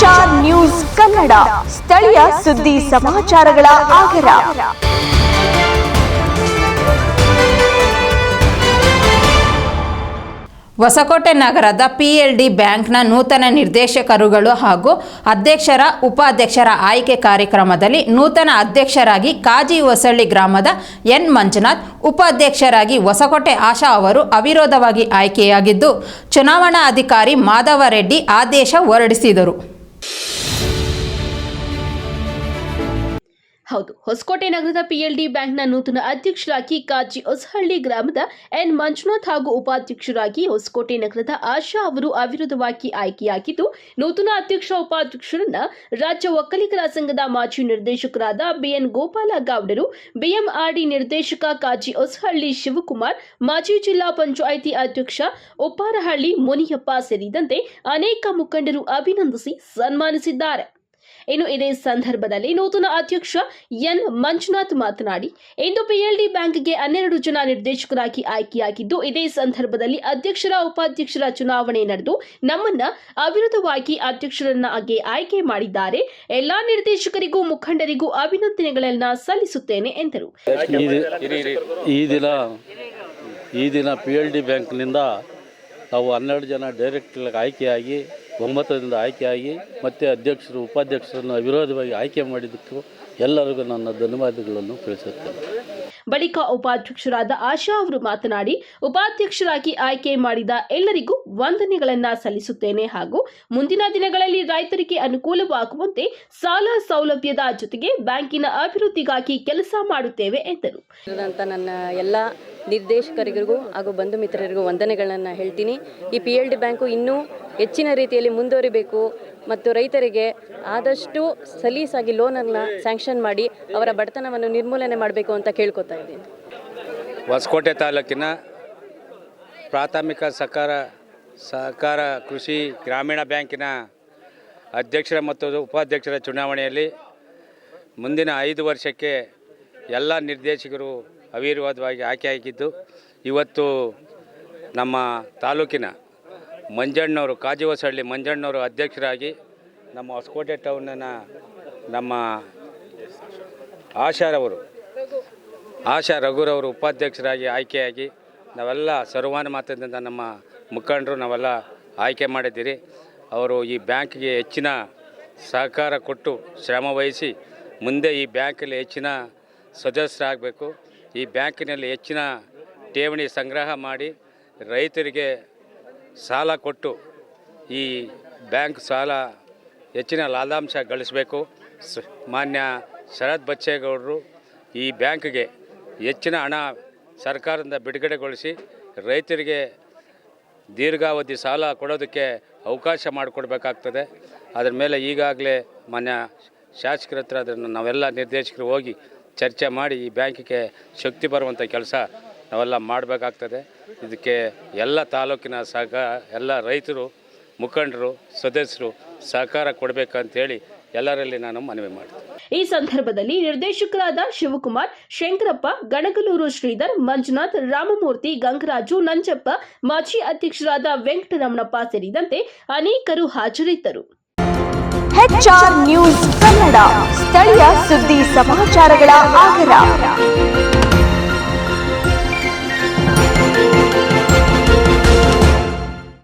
HR news Kannada. ಸ್ಥಳೀಯ ಸುದ್ದಿ ಸಮಾಚಾರಗಳ ಆಗರ ಹೊಸಕೋಟೆ ನಗರದ ಪಿಎಲ್ಡಿ ಬ್ಯಾಂಕ್ನ ನೂತನ ನಿರ್ದೇಶಕರುಗಳು ಹಾಗೂ ಅಧ್ಯಕ್ಷರ, ಉಪಾಧ್ಯಕ್ಷರ ಆಯ್ಕೆ ಕಾರ್ಯಕ್ರಮದಲ್ಲಿ ನೂತನ ಅಧ್ಯಕ್ಷರಾಗಿ ಕಾಜಿ ಹೊಸಳ್ಳಿ ಗ್ರಾಮದ ಎನ್ ಮಂಜುನಾಥ್, ಉಪಾಧ್ಯಕ್ಷರಾಗಿ ಹೊಸಕೋಟೆ ಆಶಾ ಅವರು ಅವಿರೋಧವಾಗಿ ಆಯ್ಕೆಯಾಗಿದ್ದು, ಚುನಾವಣಾ ಅಧಿಕಾರಿ ಮಾಧವ ರೆಡ್ಡಿ ಆದೇಶ ಹೊರಡಿಸಿದರು. ಹೌದು, ಹೊಸಕೋಟೆ ನಗರದ ಪಿಎಲ್ಡಿ ಬ್ಯಾಂಕ್ನ ನೂತನ ಅಧ್ಯಕ್ಷರಾಗಿ ಕಾಜಿ ಹೊಸಹಳ್ಳಿ ಗ್ರಾಮದ ಎನ್ ಮಂಜುನಾಥ್ ಹಾಗೂ ಉಪಾಧ್ಯಕ್ಷರಾಗಿ ಹೊಸಕೋಟೆ ನಗರದ ಆಶಾ ಅವರು ಅವಿರೋಧವಾಗಿ ಆಯ್ಕೆಯಾಗಿದ್ದು, ನೂತನ ಅಧ್ಯಕ್ಷ ಉಪಾಧ್ಯಕ್ಷರನ್ನ ರಾಜ್ಯ ಒಕ್ಕಲಿಗರ ಸಂಘದ ಮಾಜಿ ನಿರ್ದೇಶಕರಾದ ಬಿಎನ್ ಗೋಪಾಲ ಗೌಡರು ಬಿಎಂಆರ್ಡಿ ನಿರ್ದೇಶಕ ಕಾಜಿ ಹೊಸಹಳ್ಳಿ ಶಿವಕುಮಾರ್, ಮಾಜಿ ಜಿಲ್ಲಾ ಪಂಚಾಯಿತಿ ಅಧ್ಯಕ್ಷ ಉಪ್ಪಾರಹಳ್ಳಿ ಮುನಿಯಪ್ಪ ಸೇರಿದಂತೆ ಅನೇಕ ಮುಖಂಡರು ಅಭಿನಂದಿಸಿ ಸನ್ಮಾನಿಸಿದ್ದಾರೆ. ಇನ್ನು ಇದೇ ಸಂದರ್ಭದಲ್ಲಿ ನೂತನ ಅಧ್ಯಕ್ಷ ಎನ್ ಮಂಜುನಾಥ್ ಮಾತನಾಡಿ, ಇಂದು ಪಿಎಲ್ಡಿ ಬ್ಯಾಂಕ್ಗೆ ಹನ್ನೆರಡು ಜನ ನಿರ್ದೇಶಕರಾಗಿ ಆಯ್ಕೆಯಾಗಿದ್ದು, ಇದೇ ಸಂದರ್ಭದಲ್ಲಿ ಅಧ್ಯಕ್ಷರ ಉಪಾಧ್ಯಕ್ಷರ ಚುನಾವಣೆ ನಡೆದು ನಮ್ಮನ್ನ ಅವಿರೋಧವಾಗಿ ಅಧ್ಯಕ್ಷರನ್ನಾಗಿ ಆಯ್ಕೆ ಮಾಡಿದ್ದಾರೆ. ಎಲ್ಲಾ ನಿರ್ದೇಶಕರಿಗೂ, ಮುಖಂಡರಿಗೂ ಅಭಿನಂದನೆಗಳನ್ನ ಸಲ್ಲಿಸುತ್ತೇನೆ ಎಂದರು. ಈ ದಿನ ಈ ದಿನ ಪಿ ಎಲ್ ಡಿ ಬ್ಯಾಂಕ್ನಿಂದ ನಾವು ಹನ್ನೆರಡು ಜನ ಡೈರೆಕ್ಟರ್ಗೆ ಆಯ್ಕೆಯಾಗಿ ಒಮ್ಮತದಿಂದ ಆಯ್ಕೆಯಾಗಿ ಮತ್ತು ಅಧ್ಯಕ್ಷರು ಉಪಾಧ್ಯಕ್ಷರನ್ನು ಅವಿರೋಧವಾಗಿ ಆಯ್ಕೆ ಮಾಡಿದ್ದಕ್ಕೂ ಎಲ್ಲರಿಗೂ ನನ್ನ ಧನ್ಯವಾದಗಳನ್ನು ತಿಳಿಸುತ್ತೇನೆ. ಬಳಿಕ ಉಪಾಧ್ಯಕ್ಷರಾದ ಆಶಾ ಅವರು ಮಾತನಾಡಿ ಉಪಾಧ್ಯಕ್ಷರಾಗಿ ಆಯ್ಕೆ ಮಾಡಿದ ಎಲ್ಲರಿಗೂ ವಂದನೆಗಳನ್ನ ಸಲ್ಲಿಸುತ್ತೇನೆ ಹಾಗೂ ಮುಂದಿನ ದಿನಗಳಲ್ಲಿ ರೈತರಿಗೆ ಅನುಕೂಲವಾಗುವಂತೆ ಸಾಲ ಸೌಲಭ್ಯದ ಜೊತೆಗೆ ಬ್ಯಾಂಕಿನ ಅಭಿವೃದ್ಧಿಗಾಗಿ ಕೆಲಸ ಮಾಡುತ್ತೇವೆ ಎಂದರು. ಅಂತ ನನ್ನ ಎಲ್ಲ ನಿರ್ದೇಶಕರಿಗೂ ಹಾಗೂ ಬಂಧು ಮಿತ್ರರಿಗೂ ವಂದನೆಗಳನ್ನು ಹೇಳ್ತೀನಿ. ಈ ಪಿ ಎಲ್ ಡಿ ಬ್ಯಾಂಕು ಇನ್ನೂ ಹೆಚ್ಚಿನ ರೀತಿಯಲ್ಲಿ ಮುಂದುವರಿಬೇಕು ಮತ್ತು ರೈತರಿಗೆ ಆದಷ್ಟು ಸಲೀಸಾಗಿ ಲೋನನ್ನು ಸ್ಯಾಂಕ್ಷನ್ ಮಾಡಿ ಅವರ ಬಡತನವನ್ನು ನಿರ್ಮೂಲನೆ ಮಾಡಬೇಕು ಅಂತ ಕೇಳ್ಕೊತಾ ಇದ್ದೀನಿ. ಹೊಸಕೋಟೆ ತಾಲೂಕಿನ ಪ್ರಾಥಮಿಕ ಸಹಕಾರ ಸಹಕಾರ ಕೃಷಿ ಗ್ರಾಮೀಣ ಬ್ಯಾಂಕಿನ ಅಧ್ಯಕ್ಷರ ಮತ್ತು ಉಪಾಧ್ಯಕ್ಷರ ಚುನಾವಣೆಯಲ್ಲಿ ಮುಂದಿನ ಐದು ವರ್ಷಕ್ಕೆ ಎಲ್ಲ ನಿರ್ದೇಶಕರು ಅವಿರ್ವಾದವಾಗಿ ಆಯ್ಕೆ ಆಗಿದ್ದು, ಇವತ್ತು ನಮ್ಮ ತಾಲೂಕಿನ ಮಂಜಣ್ಣವರು ಕಾಜಿವಸಹಳ್ಳಿ ಮಂಜಣ್ಣವರು ಅಧ್ಯಕ್ಷರಾಗಿ ನಮ್ಮ ಹೊಸಕೋಟೆ ಟೌನ್ನ ನಮ್ಮ ಆಶಾರವರು ಆಶಾ ರಘುರವರು ಉಪಾಧ್ಯಕ್ಷರಾಗಿ ಆಯ್ಕೆಯಾಗಿ ನಾವೆಲ್ಲ ಸರ್ವಾನುಮತದಿಂದ ನಮ್ಮ ಮುಖಂಡರು ನಾವೆಲ್ಲ ಆಯ್ಕೆ ಮಾಡಿದ್ದೀರಿ. ಅವರು ಈ ಬ್ಯಾಂಕ್ಗೆ ಹೆಚ್ಚಿನ ಸಹಕಾರ ಕೊಟ್ಟು ಶ್ರಮ ಮುಂದೆ ಈ ಬ್ಯಾಂಕಲ್ಲಿ ಹೆಚ್ಚಿನ ಸದಸ್ಯರಾಗಬೇಕು. ಈ ಬ್ಯಾಂಕಿನಲ್ಲಿ ಹೆಚ್ಚಿನ ಠೇವಣಿ ಸಂಗ್ರಹ ಮಾಡಿ ರೈತರಿಗೆ ಸಾಲ ಕೊಟ್ಟು ಈ ಬ್ಯಾಂಕ್ ಸಾಲ ಹೆಚ್ಚಿನ ಲಾಭಾಂಶ ಗಳಿಸಬೇಕು. ಮಾನ್ಯ ಶರತ್ ಬಚ್ಚೇಗೌಡರು ಈ ಬ್ಯಾಂಕ್ಗೆ ಹೆಚ್ಚಿನ ಹಣ ಸರ್ಕಾರದಿಂದ ಬಿಡುಗಡೆಗೊಳಿಸಿ ರೈತರಿಗೆ ದೀರ್ಘಾವಧಿ ಸಾಲ ಕೊಡೋದಕ್ಕೆ ಅವಕಾಶ ಮಾಡಿಕೊಡ್ಬೇಕಾಗ್ತದೆ. ಅದರ ಮೇಲೆ ಈಗಾಗಲೇ ಮಾನ್ಯ ಶಾಸಕರ ಹತ್ರ ಅದನ್ನು ನಾವೆಲ್ಲ ನಿರ್ದೇಶಕರು ಹೋಗಿ ಚರ್ಚೆ ಮಾಡಿ ಈ ಬ್ಯಾಂಕಿಗೆ ಶಕ್ತಿ ಬರುವಂಥ ಕೆಲಸ ನಾವೆಲ್ಲ ಮಾಡಬೇಕಾಗ್ತದೆ. ಇದಕ್ಕೆ ಎಲ್ಲ ತಾಲೂಕಿನ ಸಹಕ ಎಲ್ಲ ರೈತರು ಮುಖಂಡರು ಸದಸ್ಯರು ಸಹಕಾರ ಕೊಡಬೇಕಂತೇಳಿ ಎಲ್ಲರಲ್ಲಿ ನಾನು ಮನವಿ ಮಾಡ್ತೀನಿ. ಈ ಸಂದರ್ಭದಲ್ಲಿ ನಿರ್ದೇಶಕರಾದ ಶಿವಕುಮಾರ್ ಶಂಕರಪ್ಪ ಗಣಗಲೂರು ಶ್ರೀಧರ್ ಮಂಜುನಾಥ್ ರಾಮಮೂರ್ತಿ ಗಂಗರಾಜು ನಂಜಪ್ಪ ಮಾಜಿ ಅಧ್ಯಕ್ಷರಾದ ವೆಂಕಟರಮಣಪ್ಪ ಸೇರಿದಂತೆ ಅನೇಕರು ಹಾಜರಿದ್ದರು. ಹೆಚ್ಆರ್ ನ್ಯೂಸ್ ಕನ್ನಡ ಸ್ಥಳೀಯ ಸುದ್ದಿ ಸಮಾಚಾರಗಳ ಆಗರ.